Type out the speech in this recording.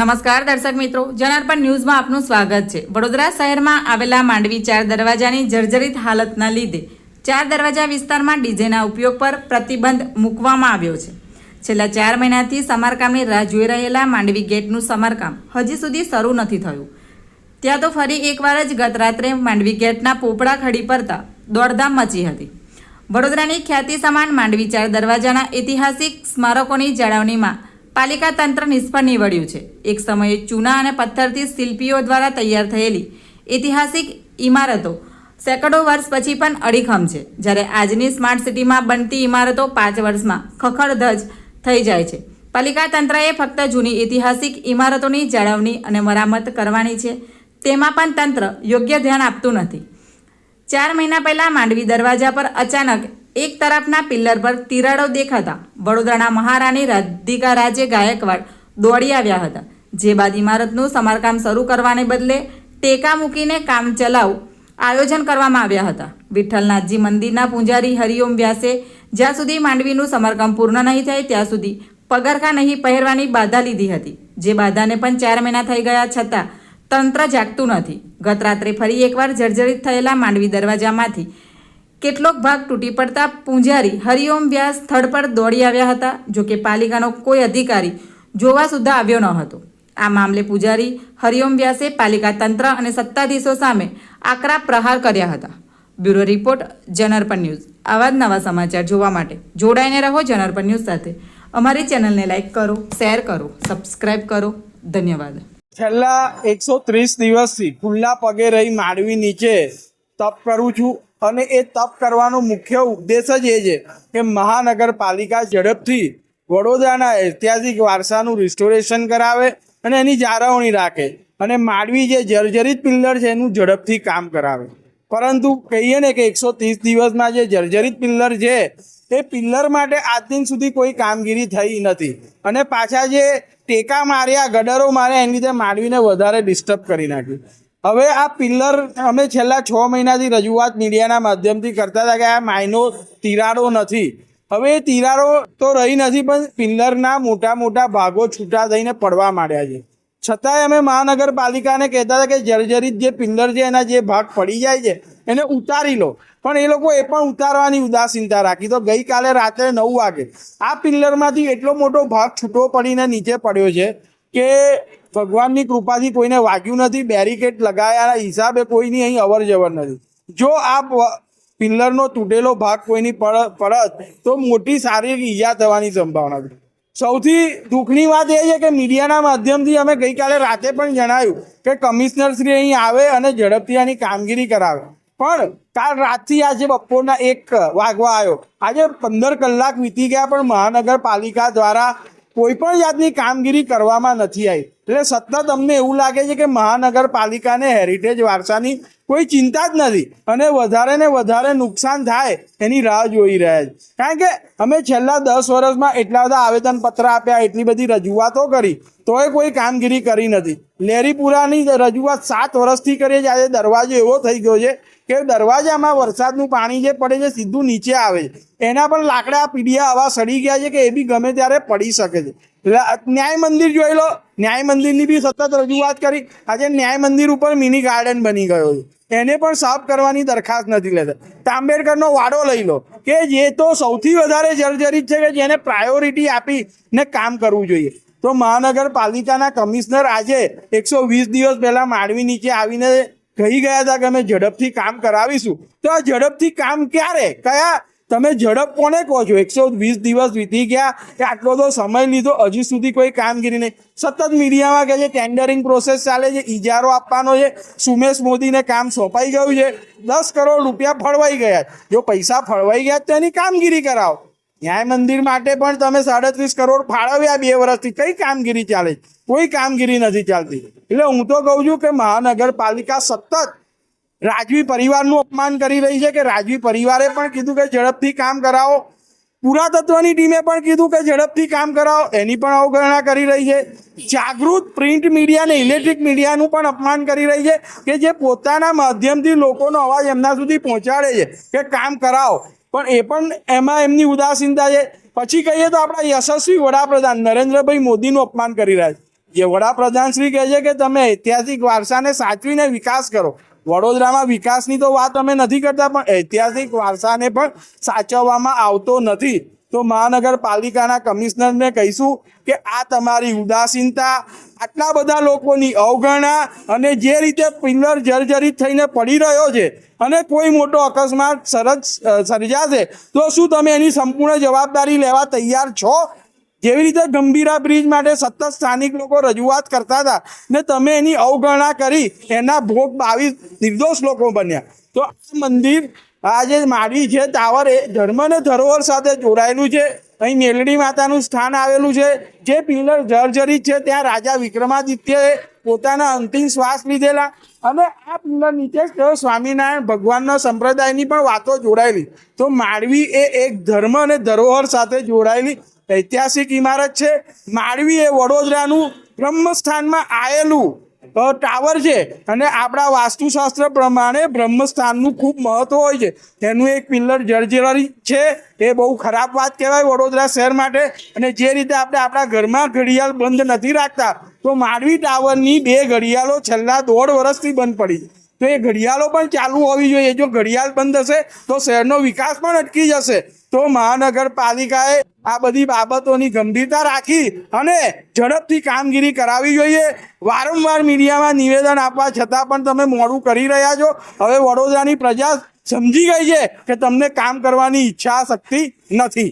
નમસ્કાર દર્શક મિત્રો, જનાર્પણ ન્યૂઝમાં આપનું સ્વાગત છે. વડોદરા શહેરમાં આવેલા માંડવી ચાર દરવાજાની જર્જરિત હાલતના લીધે ચાર દરવાજા વિસ્તારમાં ડીજેના ઉપયોગ પર પ્રતિબંધ મૂકવામાં આવ્યો છે. છેલ્લા ચાર મહિનાથી સમારકામની રાહ જોઈ રહેલા માંડવી ગેટનું સમારકામ હજી સુધી શરૂ નથી થયું. ત્યાં તો ફરી એકવાર જ ગત રાત્રે માંડવી ગેટના પોપડા ખડી પડતા દોડધામ મચી હતી. વડોદરાની ખ્યાતિ સમાન માંડવી ચાર દરવાજાના ઐતિહાસિક સ્મારકોની જાળવણીમાં પાલિકા તંત્ર નિષ્ફળ નીવડ્યું છે. એક સમયે ચૂના અને પથ્થરથી શિલ્પીઓ દ્વારા તૈયાર થયેલી ઐતિહાસિક ઇમારતો સેંકડો વર્ષ પછી પણ અડીખમ છે. જ્યારે આજની સ્માર્ટ સિટીમાં બનતી ઇમારતો પાંચ વર્ષમાં ખખડધજ થઈ જાય છે. પાલિકા તંત્રએ ફક્ત જૂની ઐતિહાસિક ઇમારતોની જાળવણી અને મરામત કરવાની છે. તેમાં પણ તંત્ર યોગ્ય ધ્યાન આપતું નથી. ચાર મહિના પહેલાં માંડવી દરવાજા પર અચાનક એક તરફના પિલ્લર પર તિરાડો દેખાતા વડોદરાના મહારાણી રાધિકા રાજે ગાયકવાડ દોડી આવ્યા હતા. જે બાદ ઇમારતનું સમારકામ શરૂ કરવાને બદલે ટેકા મૂકીને કામ ચલાવ આયોજન કરવામાં આવ્યા હતા. વિઠ્ઠલનાથજી મંદિરના પૂજારી હરિઓમ વ્યાસે જ્યાં સુધી માંડવીનું સમારકામ પૂર્ણ નહીં થાય ત્યાં સુધી પગરખા નહીં પહેરવાની બાધા લીધી હતી. જે બાધાને પણ ચાર મહિના થઈ ગયા છતાં તંત્ર જાગતું નથી. ગત રાત્રે ફરી એકવાર જર્જરિત થયેલા માંડવી દરવાજામાંથી કેટલોક ભાગ તૂટી પડતા પૂંજારી હરિઓમ વ્યાસ સ્થળ પર દોડી આવ્યા હતા, જો કે પાલિકાનો કોઈ અધિકારી જોવા સુદ્ધા આવ્યો ન હતો. આ મામલે પૂજારી હરિઓમ વ્યાસે પાલિકા તંત્ર અને સત્તાધીશો સામે આકરા પ્રહાર કર્યા હતા. બ્યુરો રિપોર્ટ જનરપન ન્યૂઝ. આવા જ નવા સમાચાર જોવા માટે જોડાઈને રહો જનરપન ન્યૂઝ સાથે. અમારી ચેનલને લાઇક કરો, શેર કરો, સબસ્ક્રાઇબ કરો. ધન્યવાદ. છેલ્લા એકસો ત્રીસ દિવસથી ખુલ્લા પગે રહી માળવી નીચે તપ કરું છું. અને એ તપ કરવાનો મુખ્ય ઉદ્દેશ જ એ છે કે મહાનગરપાલિકા ઝડપથી વડોદરાના ઐતિહાસિક વારસાનું રિસ્ટોરેશન કરાવે અને એની જાળવણી રાખે. અને માંડવી જે જર્જરિત પિલ્લર છે એનું ઝડપથી કામ કરાવે. પરંતુ કહીએ ને કે એકસો ત્રીસ દિવસમાં જે જર્જરિત પિલ્લર છે, એ પિલ્લર માટે આજ દિન સુધી કોઈ કામગીરી થઈ નથી. અને પાછા જે ટેકા માર્યા, ગડરો માર્યા, એની રીતે માંડવીને વધારે ડિસ્ટર્બ કરી નાખ્યું. હવે આ પિલ્લર અમે છેલ્લા છ મહિનાથી રજૂઆત મીડિયાના માધ્યમથી કરતા હતા કે આ માયનો તિરાડો નથી. હવે એ તિરાડો તો રહી નથી, પણ પિલ્લરના મોટા મોટા ભાગો છૂટા થઈને પડવા માંડ્યા છે. છતાંય અમે મહાનગરપાલિકાને કહેતા હતા કે જર્જરિત જે પિલ્લર છે, એના જે ભાગ પડી જાય છે, એને ઉતારી લો. પણ એ લોકો એ પણ ઉતારવાની ઉદાસીનતા રાખી. તો ગઈકાલે રાત્રે નવ વાગે આ પિલ્લરમાંથી એટલો મોટો ભાગ છૂટો પડીને નીચે પડ્યો છે કે ભગવાનની કૃપાથી કોઈને વાગ્યું નથી, બેરિકેડ લગાયા હિસાબે કોઈની અહીં અવર જવર નથી. જો આ પિલ્લરનો તૂટેલો ભાગ કોઈની પડ પડત તો મોટી શારીરિક ઈજા થવાની સંભાવના છે. સૌથી દુઃખની વાત એ છે કે મીડિયાના માધ્યમથી અમે ગઈકાલે રાતે પણ જણાવ્યું કે કમિશનર શ્રી અહીં આવે અને ઝડપથી આની કામગીરી કરાવે. પણ કાલ રાતથી આજે બપોરના એક વાગવા આવ્યો. આજે પંદર કલાક વીતી ગયા પણ મહાનગરપાલિકા દ્વારા કોઈ પણ જાતની કામગીરી કરવામાં નથી આવી. એટલે સતત અમને એવું લાગે છે કે મહાનગરપાલિકાને હેરિટેજ વારસાની કોઈ ચિંતા જ નથી અને વધારે ને વધારે નુકસાન થાય એની રાહ જોઈ રહ્યા છે. કારણ કે અમે છેલ્લા દસ વર્ષમાં એટલા બધા આવેદનપત્ર આપ્યા, એટલી બધી રજૂઆતો કરી, તોય કોઈ કામગીરી કરી નથી. લેરીપુરાની રજૂઆત સાત વર્ષથી કરીએ આજે દરવાજો એવો થઈ ગયો છે કે દરવાજામાં વરસાદનું પાણી જે પડે છે, સીધું નીચે આવે છે. એના પણ લાકડા, પીડિયા, આવા સડી ગયા છે કે એ બી ગમે ત્યારે પડી શકે છે. ન્યાય મંદિર જોઈ લો. ન્યાય મંદિરની બી સતત રજૂઆત કરી. આજે ન્યાય મંદિર ઉપર મિની ગાર્ડન બની ગયો છે. એને પણ સાફ કરવાની દરખાસ્ત નથી લેતા. તાંબેડકરનો વાડો લઈ લો કે જે તો સૌથી વધારે જર્જરિત છે કે જેને પ્રાયોરિટી આપીને કામ કરવું જોઈએ. તો મહાનગરપાલિકાના કમિશનર આજે એકસો વીસ દિવસ પહેલાં માંડવી નીચે આવીને કહી ગયા હતા કે અમે ઝડપથી કામ કરાવીશું. તો આ ઝડપથી કામ ક્યારે? કયા? તમે ઝડપ કોને કહો છો? એકસો વીસ દિવસ વીતી ગયા કે આટલો તો સમય લીધો, હજી સુધી કોઈ કામગીરી નહીં. સતત મીડિયામાં કહે છે ટેન્ડરિંગ પ્રોસેસ ચાલે છે ઇજારો આપવાનો છે. સુમેશ મોદીને કામ સોંપાઈ ગયું છે. દસ કરોડ રૂપિયા ફળવાઈ ગયા જો પૈસા ફળવાઈ ગયા તો એની કામગીરી કરાવો. ન્યાય મંદિર માટે પણ તમે સાડત્રીસ કરોડ ફાળવ્યા બે વર્ષથી. કઈ કામગીરી ચાલે? કોઈ કામગીરી નથી ચાલતી. એટલે હું તો કહું છું કે મહાનગરપાલિકા સતત રાજવી પરિવારનું અપમાન કરી રહી છે કે રાજવી પરિવારે પણ કીધું કે ઝડપથી કામ કરાવો. પુરાતત્વની ટીમે પણ કીધું કે ઝડપથી કામ કરાવો. એની પણ અવગણના કરી રહી છે. જાગૃત પ્રિન્ટ મીડિયા અને ઇલેક્ટ્રિક મીડિયાનું પણ અપમાન કરી રહી છે કે જે પોતાના માધ્યમથી લોકોનો અવાજ એમના સુધી પહોંચાડે છે કે કામ કરાવો. પણ એ પણ એમાં એમની ઉદાસીનતા છે. પછી કહીએ તો આપણા યશસ્વી વડાપ્રધાન નરેન્દ્રભાઈ મોદીનું અપમાન કરી રહ્યા છે. જે વડાપ્રધાન શ્રી કહે છે કે તમે ઐતિહાસિક વારસાને સાચવીને વિકાસ કરો. વડોદરામાં વિકાસની તો વાત અમે નથી કરતા, પણ ઐતિહાસિક વારસાને પણ સાચવવામાં આવતો નથી. તો મહાનગરપાલિકાના કમિશનરને કહીશું કે આ તમારી ઉદાસીનતા, આટલા બધા લોકોની અવગણના અને જે રીતે પિલ્લર જર્જરિત થઈને પડી રહ્યો છે અને કોઈ મોટો અકસ્માત સરજ સર્જાશે, તો શું તમે એની સંપૂર્ણ જવાબદારી લેવા તૈયાર છો? જેવી રીતે ગંભીરા બ્રિજ માટે સતત સ્થાનિક લોકો રજૂઆત કરતા હતા ને તમે એની અવગણના કરી, એના ભોગ બાવીસ નિર્દોષ લોકો બન્યા. તો આ મંદિર આ જે માડવી છે ટાવર એ ધર્મ અને ધરોહર સાથે જોડાયેલું છે, અહીં મેલડી માતાનું સ્થાન આવેલું છે, જે પિલર જર્જરિત છે, ત્યાં રાજા વિક્રમાદિત્યએ પોતાના અંતિમ શ્વાસ લીધેલા અને આ પિલર નીચે તેઓ સ્વામિનારાયણ ભગવાનના સંપ્રદાયની પણ વાતો જોડાયેલી. તો માળવી એ એક ધર્મ અને ધરોહર સાથે જોડાયેલી ઐતિહાસિક ઇમારત છે. માળવી એ વડોદરાનું બ્રહ્મસ્થાનમાં આવેલું ટાવર છે અને આપણા વાસ્તુશાસ્ત્ર પ્રમાણે બ્રહ્મસ્થાનનું ખૂબ મહત્વ હોય છે. તેનું એક પિલ્લર જર્જરી છે. એ બહુ ખરાબ વાત કહેવાય વડોદરા શહેર માટે. અને જે રીતે આપણે આપણા ઘરમાં ઘડિયાળ બંધ નથી રાખતા, તો માંડવી ટાવરની બે ઘડિયાળો છેલ્લા દોઢ વર્ષથી બંધ પડી. તો એ ઘડિયાળો પણ ચાલુ હોવી જોઈએ. જો ઘડિયાળ બંધ હશે, તો શહેરનો વિકાસ પણ અટકી જશે. તો મહાનગરપાલિકાએ આ બધી બાબતોની ગંભીરતા રાખી અને ઝડપથી કામગીરી કરાવવી જોઈએ. વારંવાર મીડિયામાં નિવેદન આપવા છતાં પણ તમે મોડું કરી રહ્યા છો. હવે વડોદરાની પ્રજા સમજી ગઈ છે કે તમને કામ કરવાની ઈચ્છા શક્તિ નથી.